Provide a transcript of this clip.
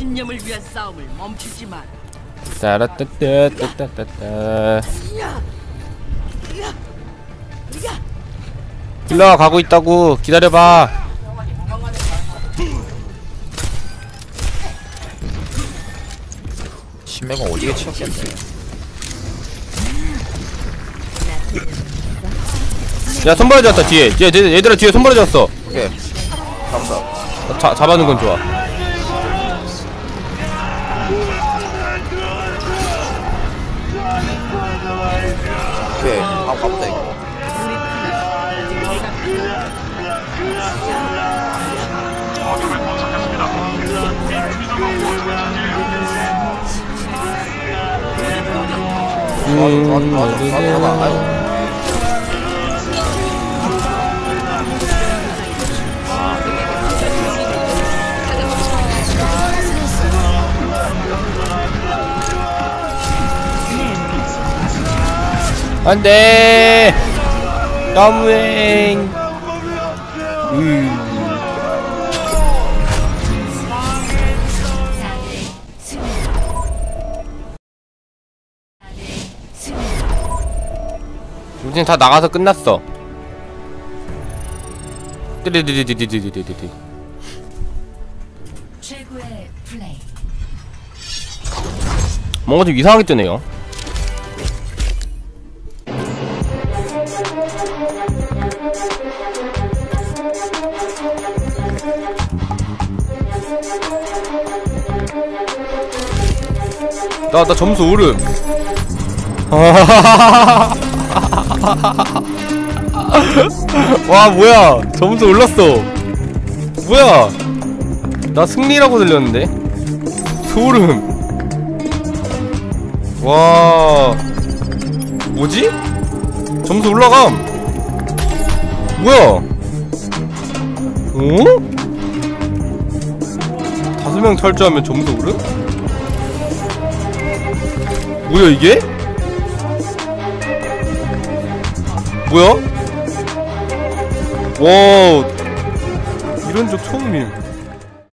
이념을 위한 싸움을 멈추지 마라. 따라따따따따따 힐러 가고 있다고. 기다려봐. 신명은 오지게 치웠겠네. 야 손버려졌다 뒤에. 얘, 얘, 얘들아 뒤에 손버려졌어. 오케이. 감사. 자, 잡아는 건 좋아 가보자 이거 어둠을 포착했습니다. 음, 맞아, 맞아, 맞아, 맞아, 맞아. 안돼 너무행 음. 우린 다 나가서 끝났어. 뭔가 좀 이상하게 뜨네요 나, 나 점수 오름. 와 뭐야. 점수 올랐어. 뭐야. 나 승리라고 들렸는데? 소름. 와. 뭐지? 점수 올라감. 뭐야? 어? 다섯 명 탈주하면 점수 오름? 뭐야 이게? 뭐야? 와 이런 적 처음임